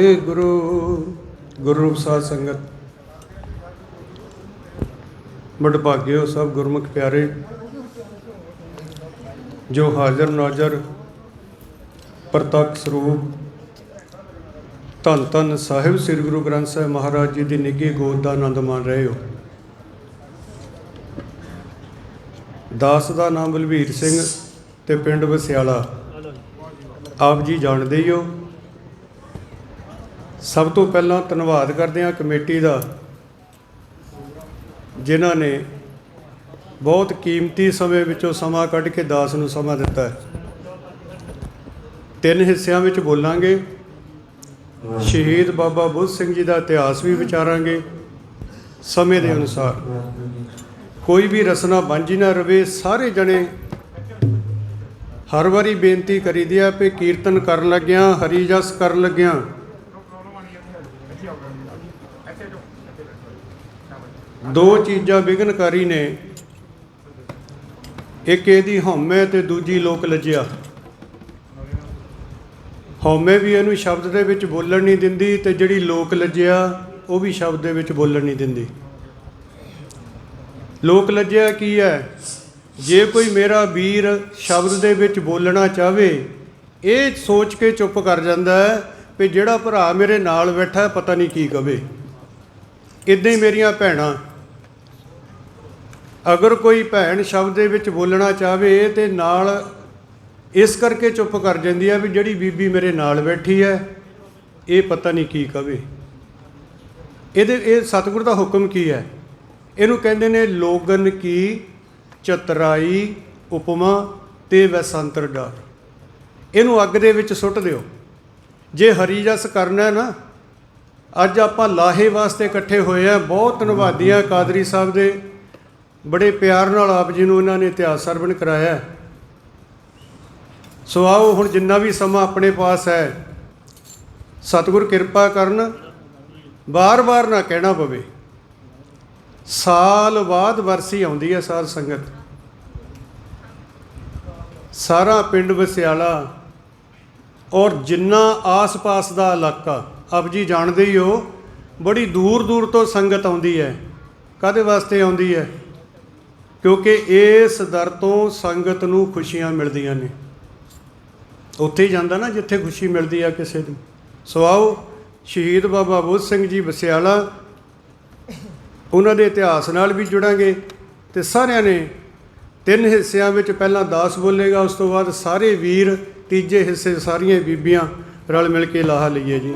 ਵਾਹਿਗੁਰੂ ਗੁਰੂ ਰੂਪ ਸਾਧ ਸੰਗਤ। ਵਡਭਾਗਿਓ ਸਭ ਗੁਰਮੁਖ ਪਿਆਰੇ, ਜੋ ਹਾਜ਼ਰ ਨਾਜ਼ਰ ਪ੍ਰਤੱਖ ਸਰੂਪ ਧੰਨ ਧੰਨ ਸਾਹਿਬ ਸ੍ਰੀ ਗੁਰੂ ਗ੍ਰੰਥ ਸਾਹਿਬ ਮਹਾਰਾਜ ਜੀ ਦੀ ਨਿੱਘੀ ਗੋਦ ਦਾ ਆਨੰਦ ਮਾਣ ਰਹੇ ਹੋ। ਦਾਸ ਦਾ ਨਾਮ ਬਲਵੀਰ ਸਿੰਘ ਤੇ ਪਿੰਡ ਵਸਿਆਲਾ। ਆਪ ਜੀ ਜਾਣਦੇ ਹੀ ਹੋ ਸਭ ਤੋਂ ਪਹਿਲਾਂ ਧੰਨਵਾਦ ਕਰਦੇ ਹਾਂ ਕਮੇਟੀ ਦਾ, ਜਿਨ੍ਹਾਂ ਨੇ ਬਹੁਤ ਕੀਮਤੀ ਸਮੇਂ ਵਿੱਚੋਂ ਸਮਾਂ ਕੱਢ ਕੇ ਦਾਸ ਨੂੰ ਸਮਾਂ ਦਿੱਤਾ ਹੈ। ਤਿੰਨ ਹਿੱਸਿਆਂ ਵਿੱਚ ਬੋਲਾਂਗੇ। ਸ਼ਹੀਦ ਬਾਬਾ ਬੁੱਧ ਸਿੰਘ ਜੀ ਦਾ ਇਤਿਹਾਸ ਵੀ ਵਿਚਾਰਾਂਗੇ, ਸਮੇਂ ਦੇ ਅਨੁਸਾਰ। ਕੋਈ ਵੀ ਰਸਨਾ ਬਾਂਝੀ ਨਾ ਰਵੇ, ਸਾਰੇ ਜਣੇ ਹਰ ਵਾਰੀ ਬੇਨਤੀ ਕਰੀਦੀ ਆ ਕਿ ਕੀਰਤਨ ਕਰਨ ਲੱਗਿਆਂ, ਹਰੀ ਜਸ ਕਰਨ ਲੱਗਿਆਂ ਦੋ ਚੀਜ਼ਾਂ ਵਿਘਨਕਾਰੀ ਨੇ। ਇੱਕ ਇਹਦੀ ਹਉਮੈ ਤੇ ਦੂਜੀ ਲੋਕ ਲੱਜਿਆ। ਹਉਮੈ ਵੀ ਇਹਨੂੰ ਸ਼ਬਦ ਦੇ ਵਿੱਚ ਬੋਲਣ ਨਹੀਂ ਦਿੰਦੀ ਤੇ ਜਿਹੜੀ ਲੋਕ ਲੱਜਿਆ, ਉਹ ਵੀ ਸ਼ਬਦ ਦੇ ਵਿੱਚ ਬੋਲਣ ਨਹੀਂ ਦਿੰਦੀ। ਲੋਕ ਲੱਜਿਆ ਕੀ ਹੈ? ਜੇ ਕੋਈ ਮੇਰਾ ਵੀਰ ਸ਼ਬਦ ਦੇ ਵਿੱਚ ਬੋਲਣਾ ਚਾਹਵੇ, ਇਹ ਸੋਚ ਕੇ ਚੁੱਪ ਕਰ ਜਾਂਦਾ ਹੈ ਵੀ ਜਿਹੜਾ ਭਰਾ ਮੇਰੇ ਨਾਲ ਬੈਠਾ ਪਤਾ ਨਹੀਂ ਕੀ ਕਵੇ। ਇਦਾਂ ਹੀ ਮੇਰੀਆਂ ਭੈਣਾਂ ਅਗਰ ਕੋਈ ਭੈਣ ਸ਼ਬਦ ਦੇ ਵਿੱਚ ਬੋਲਣਾ ਚਾਹਵੇ ਤੇ ਨਾਲ ਇਸ ਕਰਕੇ ਚੁੱਪ ਕਰ ਜਾਂਦੀ ਹੈ ਵੀ ਜਿਹੜੀ ਬੀਬੀ ਮੇਰੇ ਨਾਲ ਬੈਠੀ ਹੈ ਇਹ ਪਤਾ ਨਹੀਂ ਕੀ ਕਵੇ। ਇਹਦੇ, ਇਹ ਸਤਿਗੁਰ ਦਾ ਹੁਕਮ ਕੀ ਹੈ? ਇਹਨੂੰ ਕਹਿੰਦੇ ਨੇ ਲੋਗਨ ਕੀ, ਚਤਰਾਈ, ਉਪਮਾ ਤੇ ਵਸੰਤਰ ਡਾਰ ਇਹਨੂੰ ਅੱਗ ਦੇ ਵਿੱਚ ਸੁੱਟ ਦਿਓ। ਜੇ ਹਰੀ ਜਸ ਕਰਨਾ ਹੈ ਨਾ, ਅੱਜ ਆਪਾਂ ਲਾਹੇ ਵਾਸਤੇ ਇਕੱਠੇ ਹੋਏ ਆ, ਬਹੁਤ ਧੰਨਵਾਦੀ ਆ ਕਾਦਰੀ ਸਾਹਿਬ ਦੇ। ਬੜੇ ਪਿਆਰ ਨਾਲ ਆਪ ਜੀ ਨੂੰ ਇਹਨਾਂ ਨੇ ਇਤਿਹਾਸ ਸਰਵਣ ਕਰਾਇਆ। ਸੋ ਆਓ ਹੁਣ ਜਿੰਨਾ ਵੀ ਸਮਾਂ ਆਪਣੇ ਪਾਸ ਹੈ, ਸਤਿਗੁਰ ਕਿਰਪਾ ਕਰਨ, ਬਾਰ-ਬਾਰ ਨਾ ਕਹਿਣਾ ਪਵੇ। ਸਾਲ ਬਾਅਦ ਵਰਸੀ ਆਉਂਦੀ ਹੈ ਸਾਰ ਸੰਗਤ। ਸਾਰਾ ਪਿੰਡ ਵਸਿਆਲਾ ਔਰ ਜਿੰਨਾ ਆਸ-ਪਾਸ ਦਾ ਇਲਾਕਾ, ਆਪ ਜੀ ਜਾਣਦੇ ਹੀ ਹੋ, ਬੜੀ ਦੂਰ-ਦੂਰ ਤੋਂ ਸੰਗਤ ਆਉਂਦੀ ਹੈ। ਕਾਦੇ ਵਾਸਤੇ ਆਉਂਦੀ ਹੈ? ਕਿਉਂਕਿ ਇਸ ਦਰ ਤੋਂ ਸੰਗਤ ਨੂੰ ਖੁਸ਼ੀਆਂ ਮਿਲਦੀਆਂ ਨੇ। ਉੱਥੇ ਹੀ ਜਾਂਦਾ ਨਾ ਜਿੱਥੇ ਖੁਸ਼ੀ ਮਿਲਦੀ ਆ ਕਿਸੇ ਦੀ। ਸੋ ਆਓ, ਸ਼ਹੀਦ ਬਾਬਾ ਬੁੱਧ ਸਿੰਘ ਜੀ ਵਸਿਆਲਾ ਉਹਨਾਂ ਦੇ ਇਤਿਹਾਸ ਨਾਲ ਵੀ ਜੁੜਾਂਗੇ ਤੇ ਸਾਰਿਆਂ ਨੇ ਤਿੰਨ ਹਿੱਸਿਆਂ ਵਿੱਚ ਪਹਿਲਾਂ ਦਾਸ ਬੋਲੇਗਾ, ਉਸ ਤੋਂ ਬਾਅਦ ਸਾਰੇ ਵੀਰ, ਤੀਜੇ ਹਿੱਸੇ ਸਾਰੀਆਂ ਬੀਬੀਆਂ ਰਲ ਮਿਲ ਕੇ ਲਾਹਾ ਲਈਏ ਜੀ।